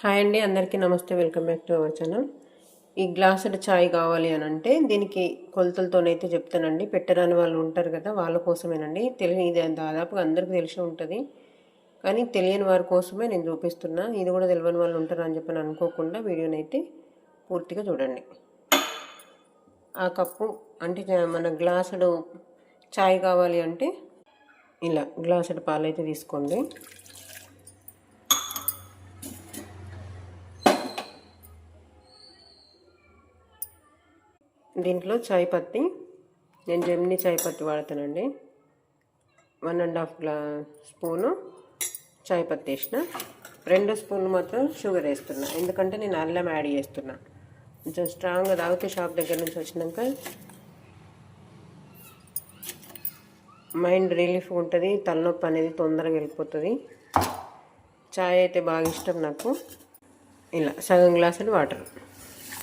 Hi అండి అందరికీ నమస్తే welcome back to our channel. ఈ గ్లాసుడ్ చాయ్ కావాలి అని అంటే దీనికి కొలతలతోనైతే చెప్తానండి. పెట్టరాని వాళ్ళు ఉంటారు కదా వాళ్ళ కోసమేనండి. తెలియని ఇది దాదాపుగా అందరికీ తెలిసి ఉంటుంది. కానీ తెలియని వారి కోసమే నేను చూపిస్తున్నా. ఇది కూడా తెలియని వాళ్ళు ఉంటారు అని చెప్పని అనుకోకుండా వీడియోనైతే అయితే పూర్తిగా చూడండి. ఆ కప్పు అంటే మన గ్లాసుడు చాయ్ కావాలి అంటే ఇలా గ్లాసుడు పాలు అయితే తీసుకోండి. దీంట్లో చాయ్ పత్తి. నేను జెమిని చాయ్ పత్తి వాడతానండి. వన్ అండ్ హాఫ్ గ్లా స్పూను చాయ్ పత్తి వేసిన. రెండు స్పూన్లు మాత్రం షుగర్ వేస్తున్నా. ఎందుకంటే నేను అల్లం యాడ్ చేస్తున్నా. కొంచెం స్ట్రాంగ్గా తాగితే షాప్ దగ్గర నుంచి వచ్చినాక మైండ్ రిలీఫ్ ఉంటుంది. తలనొప్పి అనేది తొందరగా వెళ్ళిపోతుంది. చాయ్ అయితే బాగా ఇష్టం నాకు. ఇలా సగం గ్లాసులు వాటర్.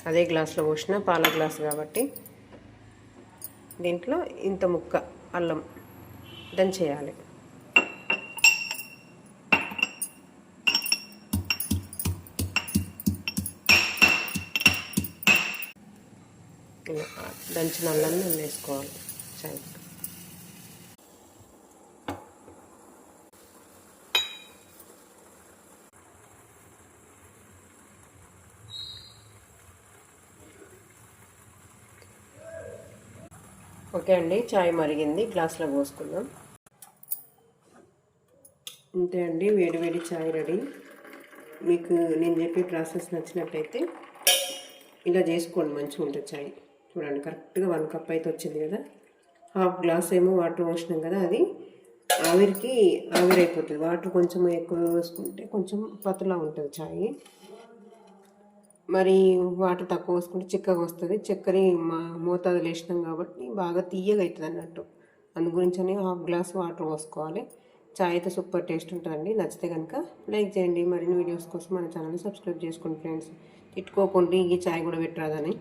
అదే గ్లాస్లో పోసిన పాల గ్లాస్ కాబట్టి దీంట్లో ఇంత ముక్క అల్లం దంచేయాలి దంచిన అల్లం నేను వేసుకోవాలి. చాలా ఓకే అండి చాయ్ మరిగింది గ్లాస్లో పోసుకుందాం. అంతే అండి వేడి వేడి చాయ్ రెడీ. మీకు నేను చెప్పే ప్రాసెస్ నచ్చినట్టయితే ఇలా చేసుకోండి మంచిగా ఉంటుంది చాయ్. చూడండి కరెక్ట్గా వన్ కప్ అయితే వచ్చింది కదా. హాఫ్ గ్లాస్ ఏమో వాటర్ పోసినాం కదా అది. ఆవిరికి ఆవిరైపోతుంది. వాటర్ కొంచెం ఎక్కువ వేసుకుంటే కొంచెం పతలా ఉంటుంది చాయ్. మరి వాటర్ తక్కువ వేసుకుంటే చిక్కగా వస్తుంది. చక్కెర మా మోతాదులు వేసినాం కాబట్టి బాగా తీయగా అవుతుంది అన్నట్టు. అందు గురించి హాఫ్ గ్లాస్ వాటర్ పోసుకోవాలి. చాయ్ అయితే సూపర్ టేస్ట్ ఉంటుందండి. నచ్చితే కనుక లైక్ చేయండి. మరిన్ని వీడియోస్ కోసం మన ఛానల్ని సబ్స్క్రైబ్ చేసుకోండి ఫ్రెండ్స్. తిట్టుకోకండి ఈ చాయ్ కూడా పెట్టరాదని.